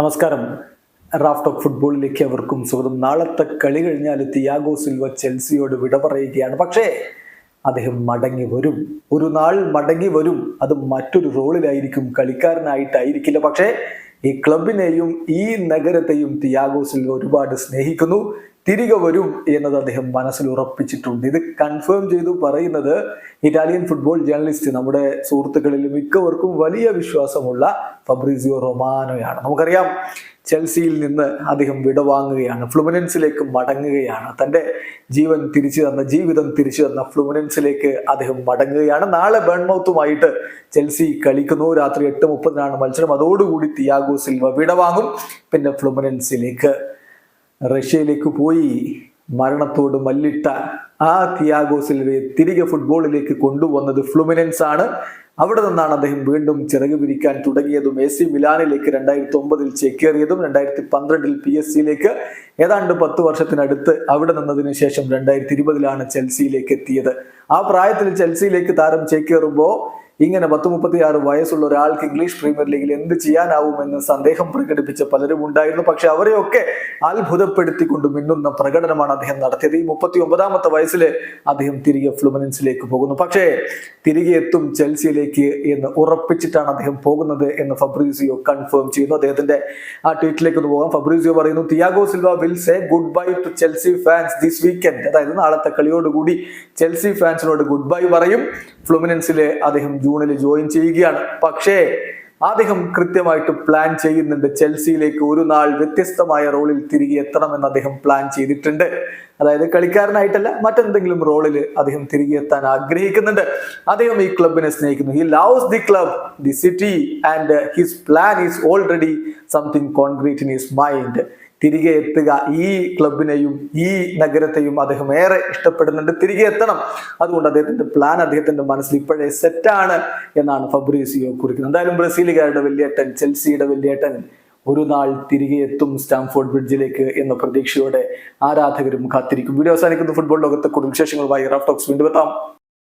നമസ്കാരം. Raf talk ഫുട്ബോളിലേക്ക് അവർക്കും സ്വാഗതം. നാളത്തെ കളി കഴിഞ്ഞാൽ തിയാഗോ സിൽവ ചെൽസിയോട് വിട പറയുകയാണ്. പക്ഷേ അദ്ദേഹം മടങ്ങി വരും. ഒരു നാൾ മടങ്ങി വരും. അത് മറ്റൊരു റോളിലായിരിക്കും. കളിക്കാരനായിട്ടായിരിക്കില്ല. പക്ഷേ ഈ ക്ലബിനെയും ഈ നഗരത്തെയും തിയാഗോ സിൽവ ഒരുപാട് സ്നേഹിക്കുന്നു. തിരികെ വരും എന്നത് അദ്ദേഹം മനസ്സിൽ ഉറപ്പിച്ചിട്ടുണ്ട്. ഇത് കൺഫേം ചെയ്തു പറയുന്നത് ഇറ്റാലിയൻ ഫുട്ബോൾ ജേർണലിസ്റ്റ് നമ്മുടെ സുഹൃത്തുക്കളിൽ മിക്കവർക്കും വലിയ വിശ്വാസമുള്ള ഫബ്രിസിയോ റൊമാനോയാണ് നമുക്കറിയാം ചെൽസിയിൽ നിന്ന് അദ്ദേഹം വിടവാങ്ങുകയാണ്. ഫ്ലുമിനൻസിലേക്ക് മടങ്ങുകയാണ്. തന്റെ ജീവൻ തിരിച്ചു തന്ന ജീവിതം തിരിച്ചു തന്ന ഫ്ലുമിനൻസിലേക്ക് അദ്ദേഹം മടങ്ങുകയാണ്. നാളെ ബേൺമൗത്തുമായിട്ട് ചെൽസി കളിക്കുന്നു. രാത്രി എട്ട് മുപ്പതിനാണ് മത്സരം. അതോടുകൂടി തിയാഗോ സിൽവ വിടവാങ്ങും. പിന്നെ ഫ്ലുമിനൻസിലേക്ക് റഷ്യയിലേക്ക് പോയി മരണത്തോട് മല്ലിട്ട ആ തിയാഗോ സിൽവയെ തിരികെ ഫുട്ബോളിലേക്ക് കൊണ്ടുവന്നത് ഫ്ലുമിനൻസ് ആണ്. അവിടെ നിന്നാണ് അദ്ദേഹം വീണ്ടും ചിറക് പിരിക്കാൻ തുടങ്ങിയതും എ സി മിലാനിലേക്ക് രണ്ടായിരത്തി ഒമ്പതിൽ ചേക്കേറിയതും രണ്ടായിരത്തി പന്ത്രണ്ടിൽ പി എസ് സിയിലേക്ക് ഏതാണ്ട് പത്ത് വർഷത്തിനടുത്ത് അവിടെ നിന്നതിന് ശേഷം രണ്ടായിരത്തി ഇരുപതിലാണ് ചെൽസിയിലേക്ക് എത്തിയത്. ആ പ്രായത്തിൽ ചെൽസിയിലേക്ക് താരം ചേക്കേറുമ്പോൾ ഇങ്ങനെ പത്ത് മുപ്പത്തിയാറ് വയസ്സുള്ള ഒരാൾക്ക് ഇംഗ്ലീഷ് പ്രീമിയർ ലീഗിൽ എന്ത് ചെയ്യാനാവുമെന്ന് സന്ദേഹം പ്രകടിപ്പിച്ച പലരും ഉണ്ടായിരുന്നു. പക്ഷെ അവരെയൊക്കെ അത്ഭുതപ്പെടുത്തിക്കൊണ്ട് മിന്നുന്ന പ്രകടനമാണ് അദ്ദേഹം നടത്തിയത്. ഈ മുപ്പത്തി ഒമ്പതാമത്തെ വയസ്സിൽ അദ്ദേഹം തിരികെ ഫ്ലുമിനൻസിലേക്ക് പോകുന്നു. പക്ഷേ തിരികെ എത്തും ചെൽസിയിലേക്ക് എന്ന് ഉറപ്പിച്ചിട്ടാണ് അദ്ദേഹം പോകുന്നത് എന്ന് ഫബ്രീസിയോ കൺഫേം ചെയ്യുന്നു. അദ്ദേഹത്തിന്റെ ആ ട്വീറ്റിലേക്ക് ഒന്ന് പോകാം. ഫബ്രീസിയോ പറയുന്നു Thiago Silva will say goodbye to Chelsea fans this weekend. അതായത് നാളത്തെ കളിയോടുകൂടി ചെൽസി ഫാൻസിനോട് ഗുഡ് ബൈ പറയും. ഫ്ലുമിനൻസിലെ അദ്ദേഹം ജൂണിൽ ജോയിൻ ചെയ്യുകയാണ്. പക്ഷേ അദ്ദേഹം കൃത്യമായിട്ട് പ്ലാൻ ചെയ്യുന്നുണ്ട്. ചെൽസിയിലേക്ക് ഒരു നാൾ വ്യത്യസ്തമായ റോളിൽ തിരികെ എത്തണമെന്ന് അദ്ദേഹം പ്ലാൻ ചെയ്തിട്ടുണ്ട്. അതായത് കളിക്കാരനായിട്ടല്ല മറ്റെന്തെങ്കിലും റോളിൽ അദ്ദേഹം തിരികെ എത്താൻ ആഗ്രഹിക്കുന്നുണ്ട്. അദ്ദേഹം ഈ ക്ലബിനെ സ്നേഹിക്കുന്നു. He loves the club the city and his plan is already something concrete in his mind തിരികെ എത്തുക. ഈ ക്ലബിനെയും ഈ നഗരത്തെയും അദ്ദേഹം ഏറെ ഇഷ്ടപ്പെടുന്നുണ്ട്. തിരികെ എത്തണം. അതുകൊണ്ട് അദ്ദേഹത്തിന്റെ പ്ലാൻ അദ്ദേഹത്തിന്റെ മനസ്സിൽ ഇപ്പോഴേ സെറ്റാണ് എന്നാണ് ഫബ്രീസിയോ കുറിക്കുന്നത്. എന്തായാലും ബ്രസീലുകാരുടെ വലിയേട്ടൻ ചെൽസിയുടെ വലിയേട്ടൻ ഒരു നാൾ തിരികെ എത്തും സ്റ്റാംഫോർഡ് ബ്രിഡ്ജിലേക്ക് എന്ന പ്രതീക്ഷയോടെ ആരാധകരും കാത്തിരിക്കും. വീഡിയോ അവസാനിക്കുന്ന. ഫുട്ബോൾ ലോകത്തെ കൂടുതൽ വിശേഷങ്ങളുമായി റാഫ്റ്റോക്സ് വീണ്ടും എത്താം.